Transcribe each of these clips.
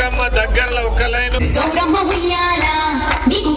బతుకమ్మ దగ్గరలో ఒక లైన్. గౌరమ్మ ఉయ్యాల నీకు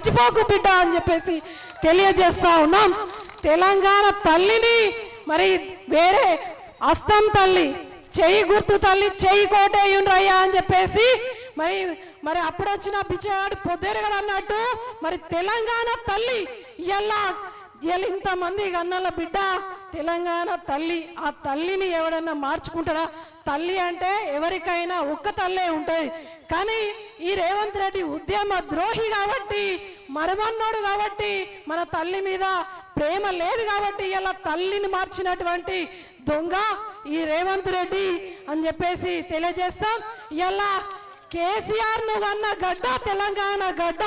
మర్చిపోకు బిడ్డ అని చెప్పేసి తెలియజేస్తా ఉన్నాం. తెలంగాణ తల్లిని మరి వేరే అస్తం తల్లి చెయ్యి గుర్తు తల్లి చెయ్యి కోటేయుండ్రయ్యా అని చెప్పేసి మరి మరి అప్పుడొచ్చిన బిచ్చగాడు పొద్దురగడు అన్నట్టు మరి తెలంగాణ తల్లి ఎలా ఇంతమంది గన్నల బిడ్డ తెలంగాణ తల్లి ఆ తల్లిని ఎవడన్నా మార్చుకుంటాడా? తల్లి అంటే ఎవరికైనా ఒక్క తల్లే ఉంటుంది. కానీ ఈ రేవంత్ రెడ్డి ఉద్యమ ద్రోహి కాబట్టి మరమన్నోడు కాబట్టి మన తల్లి మీద ప్రేమ లేదు కాబట్టి ఇలా తల్లిని మార్చినటువంటి దొంగ ఈ రేవంత్ రెడ్డి అని చెప్పేసి తెలియజేస్తాం. ఇలా కేసీఆర్ను అన్న గడ్డ తెలంగాణ గడ్డ.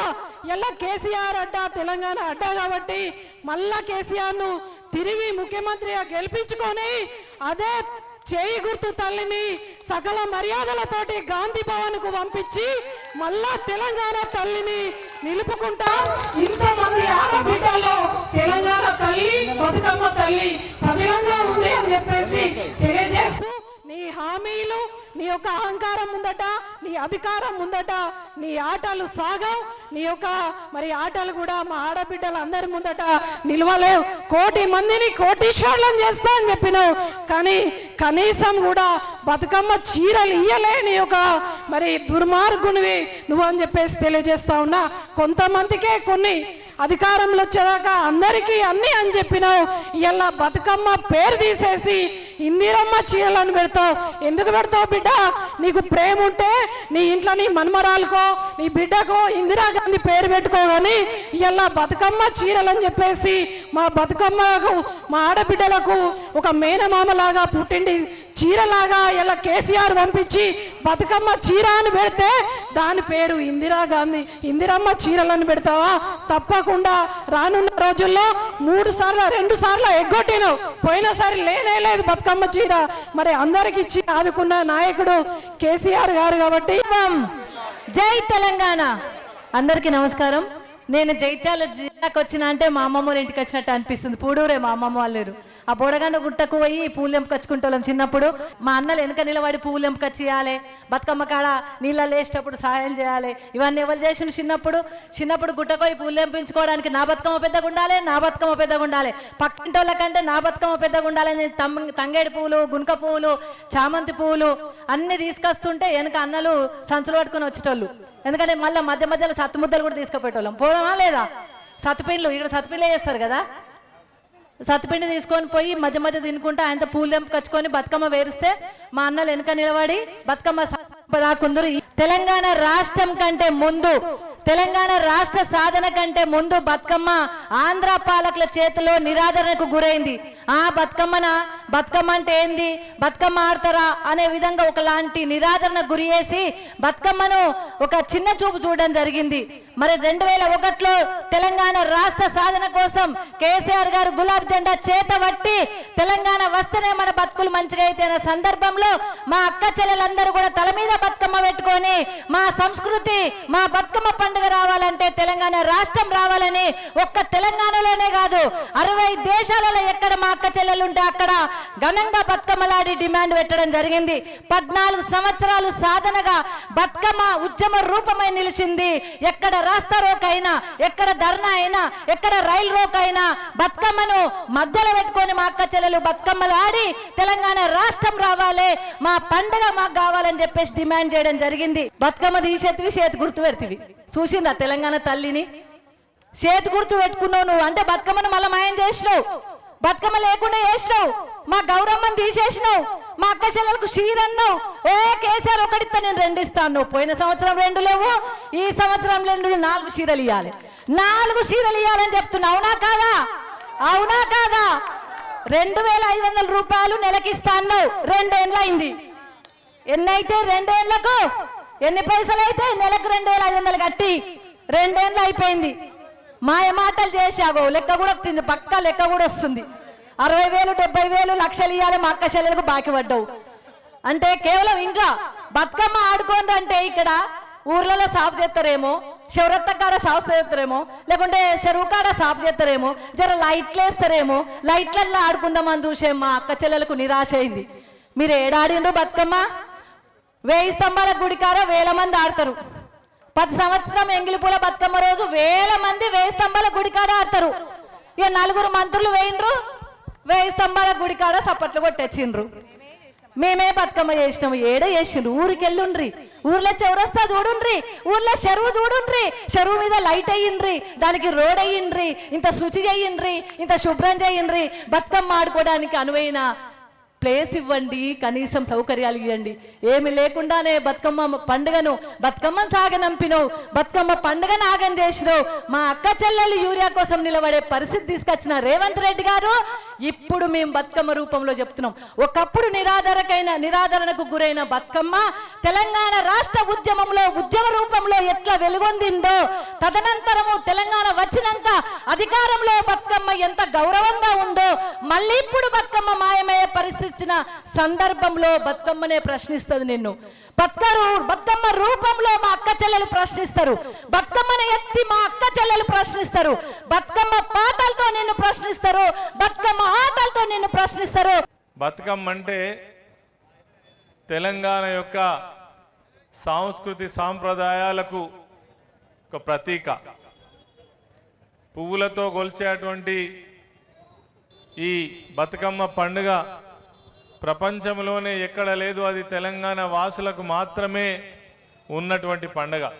ఎలా కేసీఆర్ అడ్డ తెలంగాణ అడ్డ కాబట్టి మళ్ళా కేసీఆర్ను తిరిగి ముఖ్యమంత్రిగా గెలిపించుకొని అదే చేయి గుర్తు తల్లిని సకల మర్యాదలతోటి గాంధీ భవన్కు పంపించి మళ్ళా తెలంగాణ తల్లిని నిలుపుకుంటా. ఇంతమంది ఆడబిడ్డల్లో తెలంగాణ తల్లి బతుకమ్మ తల్లి పదిలంగా ఉంది అని చెప్పేసి నీ యొక్క అహంకారం ముందట నీ అధికారం ముందట నీ ఆటలు సాగవు. నీ యొక్క మరి ఆటలు కూడా మా ఆడబిడ్డలు అందరి ముందట నిలవలేవు. కోటి మందిని కోటీశ్వర్లను చేస్తా అని చెప్పినావు. కానీ కనీసం కూడా బతుకమ్మ చీరలు ఇయ్యలే నీ యొక్క మరి దుర్మార్గునివి నువ్వు అని చెప్పేసి తెలియజేస్తా ఉన్నా. కొంతమందికే కొన్ని అధికారంలో వచ్చేదాకా అందరికీ అన్నీ అని చెప్పినావు. ఇలా బతుకమ్మ పేరు తీసేసి ఇందిరమ్మ చీరలను పెడతావు. ఎందుకు పెడతావు బిడ్డ? నీకు ప్రేమ ఉంటే నీ ఇంట్లో నీ మన్మరాలకో నీ బిడ్డకో ఇందిరాగాంధీ పేరు పెట్టుకో కానీ ఇలా బతుకమ్మ చీరలని చెప్పేసి మా బతుకమ్మకు మా ఆడబిడ్డలకు ఒక మేనమామలాగా పుట్టిండి చీరలాగా ఇలా కేసీఆర్ పంపించి బతుకమ్మ చీర అని పెడితే దాని పేరు ఇందిరాగాంధీ ఇందిరమ్మ చీరలను పెడతావా? తప్పకుండా రానున్న రోజుల్లో మూడు సార్లు రెండు సార్లు ఎగ్గొట్టిను. పోయినసారి లేనే లేదు బతుకమ్మ చీర. మరి అందరికి ఇచ్చి ఆదుకున్న నాయకుడు కేసీఆర్ గారు కాబట్టి జై తెలంగాణ. అందరికీ నమస్కారం. నేను జైత్యాల జిల్లాకు వచ్చిన అంటే మా అమ్మమ్మ వాళ్ళ ఇంటికి వచ్చినట్టు అనిపిస్తుంది. పూడూరే మా అమ్మమ్మ వాళ్ళేరు ఆ బొడగండ గుట్టకు పోయి పూలు ఎంపుకొచ్చుకుంటాం చిన్నప్పుడు. మా అన్నలు వెనక నిలబడి పూలు ఎంపుకొచ్చి బతుకమ్మ కాడ నీళ్ళలో లేచేటప్పుడు సహాయం చేయాలి. ఇవన్నీ ఎవరు చేసిన చిన్నప్పుడు? చిన్నప్పుడు గుట్టకు పోయి పూలు ఎంపించుకోవడానికి నా బతుకమ్మ పెద్దగా ఉండాలి నా బతుకమ్మ పెద్దగా ఉండాలి. పక్కింటి వాళ్ళకంటే నా బతుకమ్మ పెద్దగా ఉండాలని తమ్ తంగేడి పూలు గునుక పూలు చామంతి పూలు అన్ని తీసుకొస్తుంటే వెనక అన్నలు సంచులు పట్టుకొని వచ్చేటోళ్ళు. ఎందుకంటే మళ్ళీ మధ్య మధ్యలో సత్తు ముద్దలు కూడా తీసుకుపోయేటోళ్ళం. పోదామా లేదా? సత్తుపిండ్లు ఇక్కడ సత్తుపిండ్లే చేస్తారు కదా? సత్తుపిండి తీసుకొని పోయి మధ్య మధ్య తినుకుంటూ ఆయనతో పూలు కచ్చుకొని బతుకమ్మ వేరిస్తే మా అన్నలు వెనుక నిలబడి బతుకమ్మ రాకుందరు. తెలంగాణ రాష్ట్రం కంటే ముందు తెలంగాణ రాష్ట్ర సాధన కంటే ముందు బతుకమ్మ ఆంధ్ర పాలకుల చేతిలో నిరాదరణకు గురైంది. ఆ బతుకమ్మన బతుకమ్మ అంటే ఏంది? బతుకమ్మ ఆడతారా అనే విధంగా ఒకలాంటి నిరాదరణ గురి చేసి బతుకమ్మను ఒక చిన్న చూపు చూడడం జరిగింది. మరి రెండు వేల ఒకటిలో తెలంగాణ రాష్ట్ర సాధన కోసం కేసీఆర్ గారు గులాబ్ జెండా చేత పట్టి తెలంగాణ వస్తేనే మన బతుకులు మంచిగా అయితే అనే సందర్భంలో మా అక్క చెల్లెలందరూ కూడా తల మీద బతుకమ్మ పెట్టుకొని మా సంస్కృతి మా బతుకమ్మ పండుగ రావాలంటే తెలంగాణ రాష్ట్రం రావాలని ఒక్క తెలంగాణలోనే కాదు అరవై దేశాలలో ఎక్కడ మా అక్క చెల్లెలు ఉంటే అక్కడ ఘనంగా బతుకమ్మలాడి డిమాండ్ పెట్టడం జరిగింది. పద్నాలుగు సంవత్సరాలు సాధనగా బతుకమ్మ ఉద్యమ రూపమై నిలిచింది. ఎక్కడ రాస్తా రోక్ అయినా ఎక్కడ ధర్నా అయినా ఎక్కడ రైల్ రోక్ అయినా బతుకమ్మను మధ్యలో పెట్టుకొని మా అక్క చెల్లెలు బతుకమ్మలు ఆడి తెలంగాణ రాష్ట్రం రావాలి మా పండుగ మాకు కావాలని చెప్పేసి డిమాండ్ చేయడం జరిగింది. బతుకమ్మ తీసేతివి చేతి గుర్తు పెడతీవి. చూసిందా తెలంగాణ తల్లిని? చేతి గుర్తు పెట్టుకున్నావు నువ్వు. అంటే బతుకమ్మను మళ్ళీ మాయం చేసినావు. బతుకమ్మ లేకుండా చేసినావు. మా గౌరమ్మని తీసేసినావు మా అక్క చెల్లెలకు షీరన్నావు ఏ కేసీఆర్ ఒకటితో నేను రెండు ఇస్తాను పోయిన సంవత్సరం రెండు లేవు ఈ సంవత్సరం రెండు నాలుగు చీరలు ఇవ్వాలి నాలుగు చీరలు ఇవ్వాలని చెప్తున్నా. అవునా కాదా? అవునా కాదా? రెండు వేల ఐదు వందల రూపాయలు నెలకి అన్నావు. రెండేళ్ళు అయింది. ఎన్నైతే రెండేళ్ళకు ఎన్ని పైసలు అయితే? నెలకు రెండు వేల ఐదు వందలు కట్టి రెండేళ్ళు అయిపోయింది. మాయమాటలు మాటలు లెక్క కూడా వస్తుంది. పక్క లెక్క కూడా వస్తుంది. అరవై వేలు డెబ్బై వేలు లక్షలు ఇవ్వాలి మా అక్క చెల్లెలకు బాకి పడ్డావు. అంటే కేవలం ఇంకా బతుకమ్మ ఆడుకోండి అంటే ఇక్కడ ఊర్లలో సాఫ్ చేస్తారేమో శివరత్త కాడ సాఫ్ చేస్తారేమో లేకుంటే చెరువు కాడ సాఫ్ చేస్తారేమో జర లైట్లు వేస్తారేమో లైట్లల్లో ఆడుకుందామని చూసే మా అక్క చెల్లెలకు నిరాశ అయింది. మీరు ఏడాడిండ్రు బతుకమ్మ? వేయి స్తంభాల గుడి కాడ వేల మంది ఆడతారు. పది సంవత్సరం ఎంగిలిపూల బతుకమ్మ రోజు వేల మంది వేయి స్తంభాల గుడికాడ ఆడతారు. ఇక నలుగురు మంత్రులు వేయిండ్రు వేయి స్తంభాల గుడి కాడ సప్పట్లు కొట్టేసిండ్రు మేమే బతుకమ్మ చేసినాము ఏడ చేసిండ్రు. ఊరికి వెళ్ళుండ్రి ఊర్లో చౌరస్తా చూడుండ్రి. ఊర్లో చెరువు చూడుండ్రి. చెరువు మీద లైట్ అయ్యిండ్రి. దానికి రోడ్ అయ్యిండ్రి. ఇంత శుచి చేయండ్రి. ఇంత శుభ్రం చేయండ్రి. బతుకమ్మ ఆడుకోవడానికి అనువైన ప్లేస్ ఇవ్వండి కనీసం సౌకర్యాలు ఇవ్వండి ఏమి లేకుండానే బతుకమ్మ పండుగను బతుకమ్మ సాగనంపినవు బతుకమ్మ పండుగ నాగం చేసినావు మా అక్క చెల్లెలు యూరియా కోసం నిలబడే పరిస్థితి తీసుకొచ్చిన రేవంత్ రెడ్డి గారు ఇప్పుడు మేము బతుకమ్మ రూపంలో చెప్తున్నాం. ఒకప్పుడు నిరాధారకైన నిరాదరణకు గురైన బతుకమ్మ తెలంగాణ రాష్ట్ర ఉద్యమంలో ఉద్యమ రూపంలో ఎట్లా వెలుగొందిందో తదనంతరము తెలంగాణ వచ్చినాక అధికారంలో బతుకమ్మ ఎంత గౌరవంగా ఉందో మళ్ళీ ఇప్పుడు బతుకమ్మ మాయమయ్యే పరిస్థితి సందర్భంలో బతుకమ్మనే ప్రశ్నిస్తుంది నిన్ను. బతుకరు బతుకమ్మ రూపంలో మా అక్క చెల్లెలు ప్రశ్నిస్తారు. బతుకమ్మని ఎత్తి మా అక్క చెల్లెలు ప్రశ్నిస్తారు. బతుకమ్మ పాటలతో నిన్ను ప్రశ్నిస్తారు. బతుకమ్మ ఆటలతో నిన్ను ప్రశ్నిస్తారు. బతుకమ్మ అంటే తెలంగాణ యొక్క సాంస్కృతి సాంప్రదాయాలకు ఒక ప్రతీక. పువ్వులతో గొలిచేటువంటి ఈ బతుకమ్మ పండుగ ప్రపంచంలోనే ఎక్కడ లేదు అది తెలంగాణ వాసులకు మాత్రమే ఉన్నటువంటి పండుగ.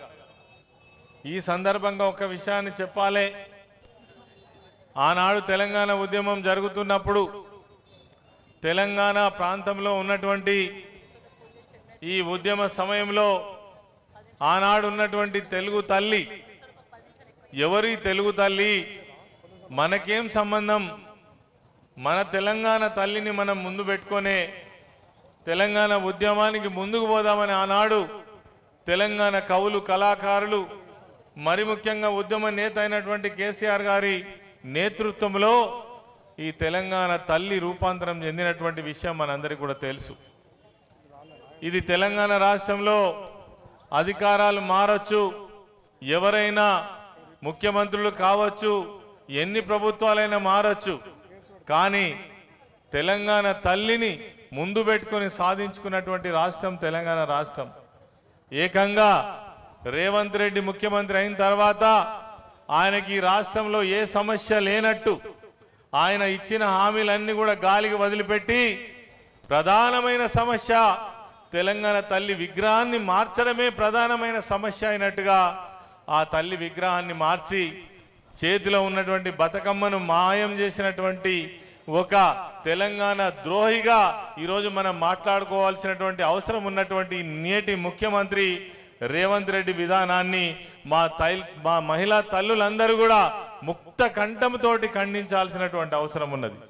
ఈ సందర్భంగా ఒక విషయాన్ని చెప్పాలి. ఆనాడు తెలంగాణ ఉద్యమం జరుగుతున్నప్పుడు తెలంగాణ ప్రాంతంలో ఉన్నటువంటి ఈ ఉద్యమ సమయంలో ఆనాడు ఉన్నటువంటి తెలుగు తల్లి ఎవరి తెలుగు తల్లి మనకేం సంబంధం? మన తెలంగాణ తల్లిని మనం ముందు పెట్టుకొనే తెలంగాణ ఉద్యమానికి ముందుకు పోదామని ఆనాడు తెలంగాణ కవులు కళాకారులు మరి ముఖ్యంగా ఉద్యమ నేత అయినటువంటి కేసీఆర్ గారి నేతృత్వంలో ఈ తెలంగాణ తల్లి రూపాంతరం చెందినటువంటి విషయం మనందరికీ కూడా తెలుసు. ఇది తెలంగాణ రాష్ట్రంలో అధికారాలు మారచ్చు. ఎవరైనా ముఖ్యమంత్రులు కావచ్చు ఎన్ని ప్రభుత్వాలైనా మారచ్చు. కానీ తెలంగాణ తల్లిని ముందు పెట్టుకొని సాధించుకున్నటువంటి రాష్ట్రం తెలంగాణ రాష్ట్రం. ఏకంగా రేవంత్ రెడ్డి ముఖ్యమంత్రి అయిన తర్వాత ఆయనకి ఈ రాష్ట్రంలో ఏ సమస్య లేనట్టు ఆయన ఇచ్చిన హామీలన్నీ కూడా గాలికి వదిలిపెట్టి ప్రధానమైన సమస్య తెలంగాణ తల్లి విగ్రహాన్ని మార్చడమే ప్రధానమైన సమస్య అయినట్టుగా ఆ తల్లి విగ్రహాన్ని మార్చి చేతిలో ఉన్నటువంటి బతుకమ్మను మాయం చేసినటువంటి ఒక తెలంగాణ ద్రోహిగా ఈరోజు మనం మాట్లాడుకోవాల్సినటువంటి అవసరం ఉన్నటువంటి నేటి ముఖ్యమంత్రి రేవంత్ రెడ్డి విధానాన్ని మా తై మా మహిళా తల్లులందరూ కూడా ముక్త కంఠంతోటి ఖండించాల్సినటువంటి అవసరం ఉన్నది.